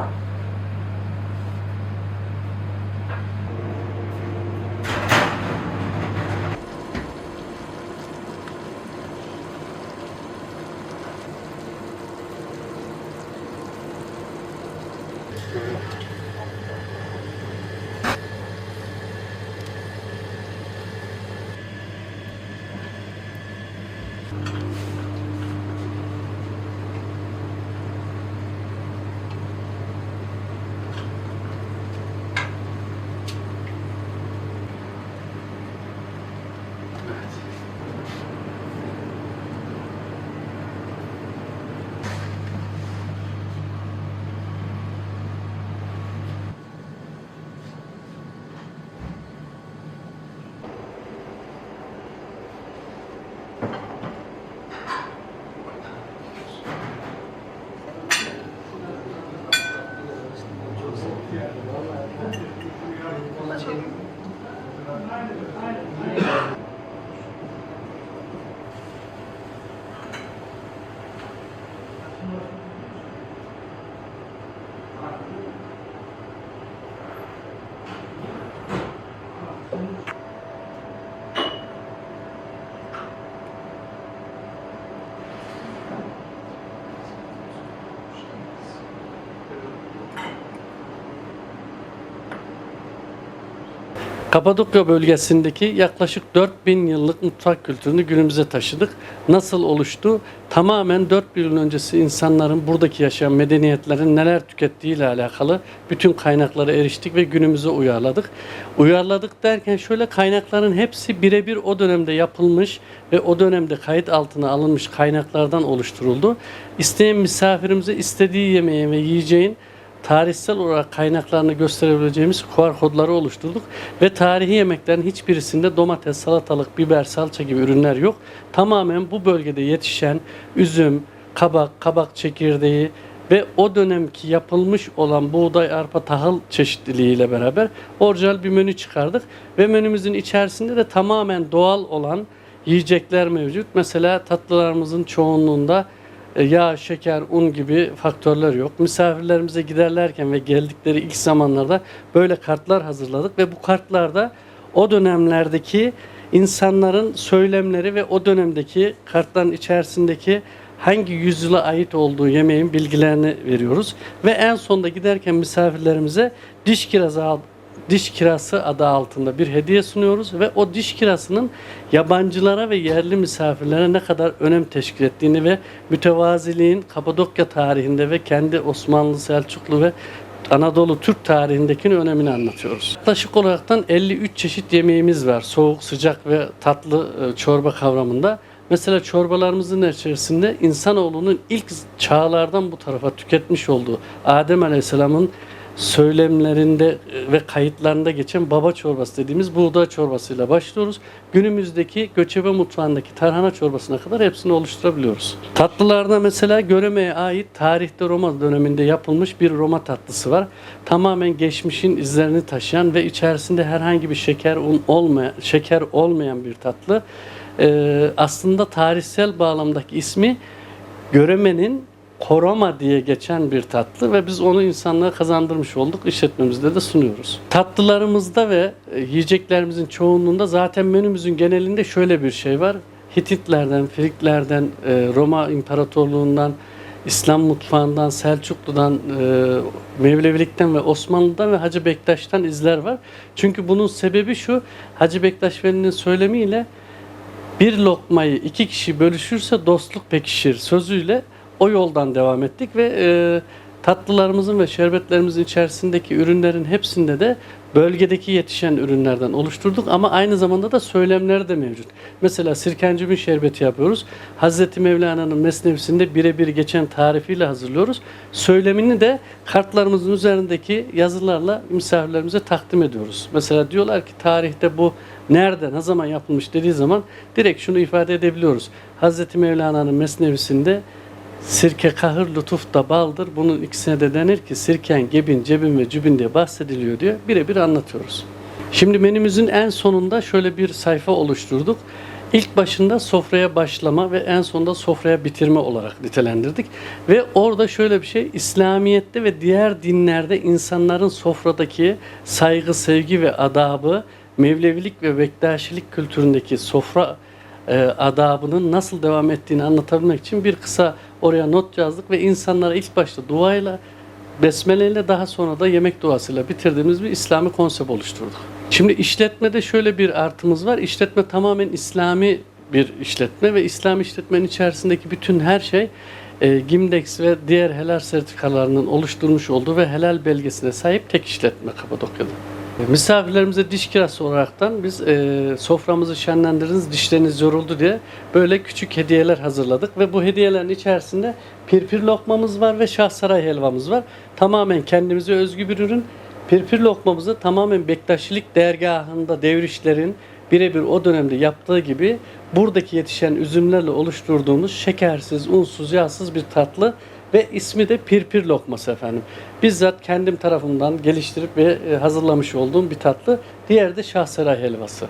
Thank mm -hmm. you. Kapadokya bölgesindeki yaklaşık 4000 yıllık mutfak kültürünü günümüze taşıdık. Nasıl oluştu? Tamamen 4000 yıl öncesi insanların buradaki yaşayan medeniyetlerin neler tükettiği ile alakalı bütün kaynaklara eriştik ve günümüze uyarladık. Uyarladık derken şöyle kaynakların hepsi birebir o dönemde yapılmış ve o dönemde kayıt altına alınmış kaynaklardan oluşturuldu. İsteyen misafirimize istediği yemeği ve yiyeceğin tarihsel olarak kaynaklarını gösterebileceğimiz QR kodları oluşturduk ve tarihi yemeklerin hiçbirisinde domates, salatalık, biber, salça gibi ürünler yok. Tamamen bu bölgede yetişen üzüm, kabak, kabak çekirdeği ve o dönemki yapılmış olan buğday, arpa, tahıl çeşitliliğiyle beraber orijinal bir menü çıkardık ve menümüzün içerisinde de tamamen doğal olan yiyecekler mevcut. Mesela tatlılarımızın çoğunluğunda yağ, şeker, un gibi faktörler yok. Misafirlerimize giderlerken ve geldikleri ilk zamanlarda böyle kartlar hazırladık ve bu kartlarda o dönemlerdeki insanların söylemleri ve o dönemdeki kartların içerisindeki hangi yüzyıla ait olduğu yemeğin bilgilerini veriyoruz. Ve en sonda giderken misafirlerimize diş kirazı diş kirası adı altında bir hediye sunuyoruz ve o diş kirasının yabancılara ve yerli misafirlere ne kadar önem teşkil ettiğini ve mütevaziliğin Kapadokya tarihinde ve kendi Osmanlı, Selçuklu ve Anadolu Türk tarihindeki önemini anlatıyoruz. Yaklaşık olaraktan 53 çeşit yemeğimiz var. Soğuk, sıcak ve tatlı e, çorba kavramında. Mesela çorbalarımızın içerisinde insanoğlunun ilk çağlardan bu tarafa tüketmiş olduğu Adem Aleyhisselam'ın söylemlerinde e, ve kayıtlarında geçen baba çorbası dediğimiz buğday çorbasıyla başlıyoruz. Günümüzdeki göçebe mutfağındaki tarhana çorbasına kadar hepsini oluşturabiliyoruz. Tatlılarda mesela Göreme'ye ait tarihte Roma döneminde yapılmış bir Roma tatlısı var. Tamamen geçmişin izlerini taşıyan ve içerisinde herhangi bir şeker un olmayan, şeker olmayan bir tatlı. Ee, aslında tarihsel bağlamdaki ismi Göreme'nin koroma diye geçen bir tatlı ve biz onu insanlığa kazandırmış olduk. İşletmemizde de sunuyoruz. Tatlılarımızda ve e, yiyeceklerimizin çoğunluğunda zaten menümüzün genelinde şöyle bir şey var. Hititlerden, Friklerden, e, Roma İmparatorluğundan, İslam mutfağından, Selçuklu'dan, e, Mevlevilikten ve Osmanlı'dan ve Hacı Bektaş'tan izler var. Çünkü bunun sebebi şu, Hacı Bektaş Veli'nin söylemiyle bir lokmayı iki kişi bölüşürse dostluk pekişir sözüyle o yoldan devam ettik ve e, tatlılarımızın ve şerbetlerimizin içerisindeki ürünlerin hepsinde de bölgedeki yetişen ürünlerden oluşturduk ama aynı zamanda da söylemleri de mevcut. Mesela sirkencibin şerbeti yapıyoruz. Hazreti Mevlana'nın mesnevisinde birebir geçen tarifiyle hazırlıyoruz. Söylemini de kartlarımızın üzerindeki yazılarla misafirlerimize takdim ediyoruz. Mesela diyorlar ki tarihte bu nerede, ne zaman yapılmış dediği zaman direkt şunu ifade edebiliyoruz. Hazreti Mevlana'nın mesnevisinde Sirke kahır lütuf da baldır. Bunun ikisine de denir ki sirken gebin cebin ve cübin diye bahsediliyor diyor. Birebir anlatıyoruz. Şimdi menümüzün en sonunda şöyle bir sayfa oluşturduk. İlk başında sofraya başlama ve en sonunda sofraya bitirme olarak nitelendirdik. Ve orada şöyle bir şey, İslamiyet'te ve diğer dinlerde insanların sofradaki saygı, sevgi ve adabı, Mevlevilik ve Bektaşilik kültüründeki sofra e, adabının nasıl devam ettiğini anlatabilmek için bir kısa oraya not yazdık ve insanlara ilk başta duayla Besmele daha sonra da yemek duasıyla bitirdiğimiz bir İslami konsept oluşturduk. Şimdi işletmede şöyle bir artımız var. İşletme tamamen İslami bir işletme ve İslami işletmenin içerisindeki bütün her şey e, Gimdex ve diğer helal sertifikalarının oluşturmuş olduğu ve helal belgesine sahip tek işletme Kapadokya'da. Misafirlerimize diş kirası olaraktan biz e, soframızı şenlendirdiniz, dişleriniz yoruldu diye böyle küçük hediyeler hazırladık ve bu hediyelerin içerisinde pirpir lokmamız var ve şahsaray helvamız var. Tamamen kendimize özgü bir ürün. Pirpir lokmamızı tamamen Bektaşilik dergahında devrişlerin birebir o dönemde yaptığı gibi buradaki yetişen üzümlerle oluşturduğumuz şekersiz, unsuz, yağsız bir tatlı ve ismi de pirpir lokması efendim. Bizzat kendim tarafımdan geliştirip ve e, hazırlamış olduğum bir tatlı. Diğeri de şahseray helvası.